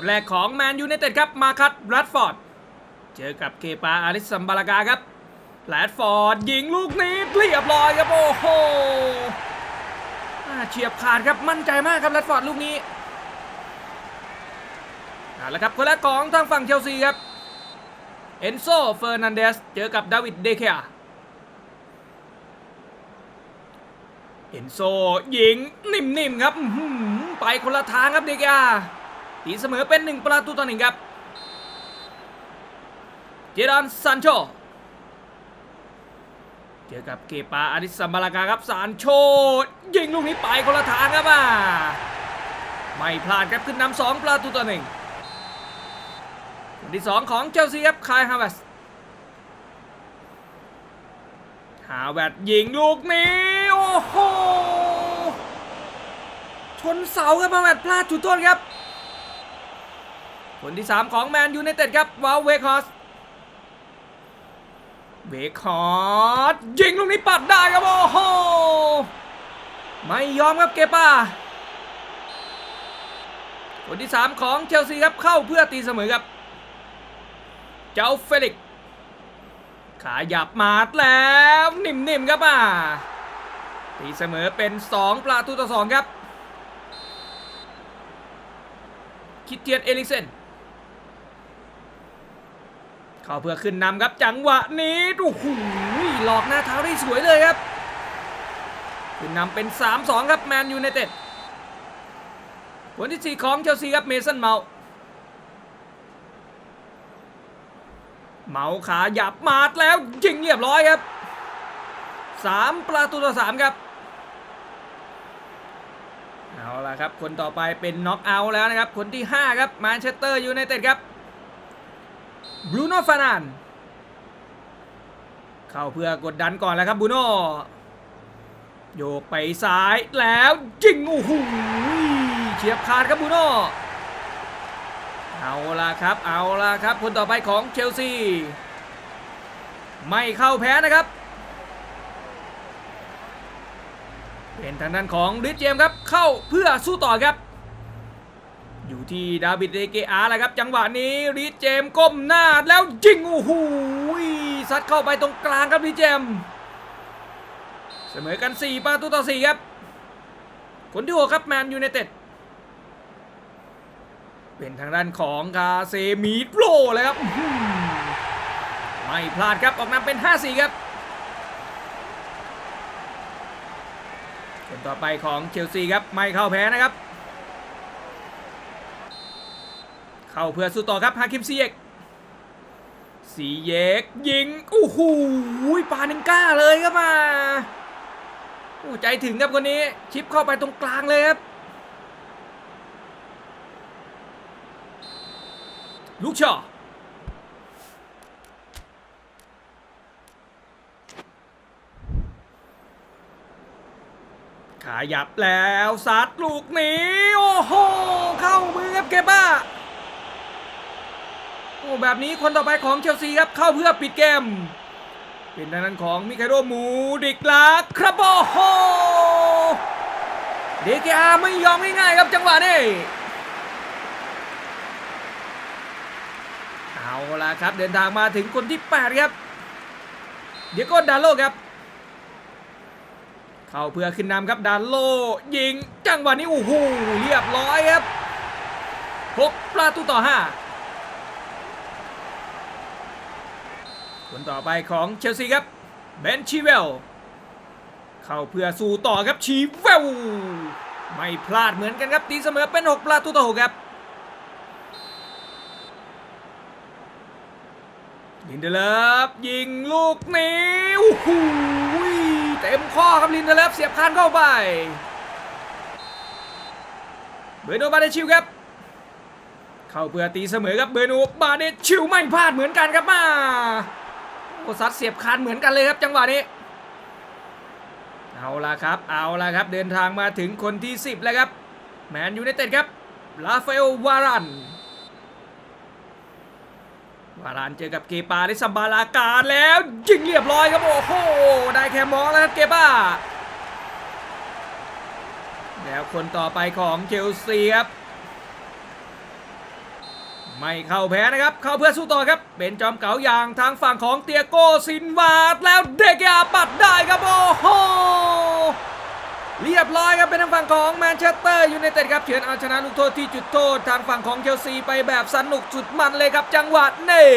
คนแรกของแมนยู i นเต็ดครับมาคัตแรดฟอร์ด เจอกับเคปาอาริสซัมบาลากาครับแรดฟอร์ดยิงลูกนี้เรียบร้อยครับโอ้โหเฉียบขาดครับมั่นใจมากครับแรดฟอร์ดลูกนี้เอาละครับคนแรกของทางฝั่งเชลซีครับเอนโซเฟอร์นันเดสเจอกับดาวิดเดเคอาเอนโซยิงนิ่มๆครับไปคนละทางครับเดเคอา ตีเสมอเป็นหนึ่งประตูต่อหนึ่งครับ เจดอนซานโชเจอกับเกปาอาริสัมบาลากาครับซานโชยิงลูกนี้ไปคนละทางครับอะไม่พลาดครับขึ้นนำสองประตูต่อหนึ่งคนที่สองของเชลซีครับคายฮาวเวสฮาวเวสยิงลูกนี้โอ้โหชนเสาครับฮาวเวสพลาดจุดโทษครับ คนที่ 3 ของแมนยูไนเต็ดครับวาลเวคอสเวคอสยิงลูกนี้ปัดได้ครับโอ้โหไม่ยอมครับเกป้าคนที่ 3 ของเชลซีครับเข้าเพื่อตีเสมอครับ เจ้าเฟลิกขาหยับมาดแล้วนิ่มๆครับอะตีเสมอเป็น 2 ประตูต่อ 2 ครับ คิดเทียนเอลิกเซน เข้าเพื่อขึ้นนำครับจังหวะนี้โอ้โหหลอกหน้าเท้าได้สวยเลยครับ ขึ้นนำเป็น 3-2 ครับแมนยูไนเต็ดคนที่ 4 ของเชลซีครับเมสันเมาเมาขาหยับมาดแล้วยิงเรียบร้อยครับ 3 ประตูต่อ 3 ครับ เอาละครับ คนต่อไปเป็นน็อกเอาท์แล้วนะครับ คนที่ 5 ครับแมนเชสเตอร์ยูไนเต็ดครับ บรูโน่ฟานานเข้าเพื่อกดดันก่อนแล้วครับบรูโน่โยกไปซ้ายแล้วยิงโอ้โหเฉียบขาดครับบรูโน่เอาละครับ เอาละครับ คนต่อไปของเชลซี ไม่เข้าแพ้นะครับ เป็นทางด้านของริชเจมครับ เข้าเพื่อสู้ต่อครับ อยู่ที่ดาวิดเดเกอาแหละครับ จังหวะนี้รีดเจมก้มหน้าแล้วยิงโอ้โหซัดเข้าไปตรงกลางครับรีดเจม เสมอกัน 4 ประตูต่อ 4 ครับ คนที่6ครับแมนยูไนเต็ดเป็นทางด้านของคาเซมีโรเลยครับ ไม่พลาดครับออกนำเป็น 5-4 ครับคนต่อไปของเชลซีครับไม่เข้าแพ้นะครับ เข้าเพื่อสู้ต่อครับฮาคิมซีเอกซีเยกยิงโอ้โหปาหนึ่งก้าเลยครับมาโอ้ใจถึงครับคนนี้ชิปเข้าไปตรงกลางเลยครับลูกชอขายับแล้วซัดลูกนี้ โอ้โห เข้ามือครับเกบ้า แบบนี้คนต่อไปของเชลซีครับเข้าเพื่อปิดเกม เป็นทางด้านของมิคาโดมูดิกลาครับโอ้โหเดกอาไม่ยอมง่ายๆครับจังหวะนี้เอาละครับเดินทางมาถึงคนที่ 8 ครับ เดียโก้ดาโลครับ เข้าเพื่อขึ้นนำครับดาโลยิง จังหวะนี้โอ้โหเรียบร้อยครับหกประตูต่อ 5 คนต่อไปของเชลซีครับเบนชีเวลเข้าเพื่อสู้ต่อครับชีเวลไม่พลาดเหมือนกันครับตีเสมอเป็น 6 ประตูต่อ6ครับลินเดเลฟยิงลูกนี้โอ้โหเต็มข้อครับลินเดเลฟเสียบคานเข้าไปเบอร์โนบาเดชิวครับ เข้าเพื่อตีเสมอครับเบอร์โนบาเดชิวไม่พลาดเหมือนกันครับมา โอซัดเสียบคานเหมือนกันเลยครับจังหวะนี้ เอาละครับ เอาละครับ เดินทางมาถึงคนที่ 10 แล้วครับ แมนยูไนเต็ดครับ ลาฟาเอลวารัน วารานเจอกับเกปาได้สัมบาลาการแล้วยิงเรียบร้อยครับ โอ้โห ได้แค่มองแล้วครับเกปาแล้วคนต่อไปของเชลซีครับ ไม่เข้าแพ้นะครับ เข้าเพื่อสู้ต่อครับ เป็นจอมเก๋าอย่างทางฝั่งของเตียโกซินวาดแล้วเดกอาปัดได้ครับ โอ้โห เรียบร้อยครับเป็นทางฝั่งของแมนเชสเตอร์ยูไนเต็ดครับเฉือนเอาชนะลูกโทษที่จุดโทษ ทางฝั่งของเชลซีไปแบบสนุกสุดมันเลยครับจังหวะนี้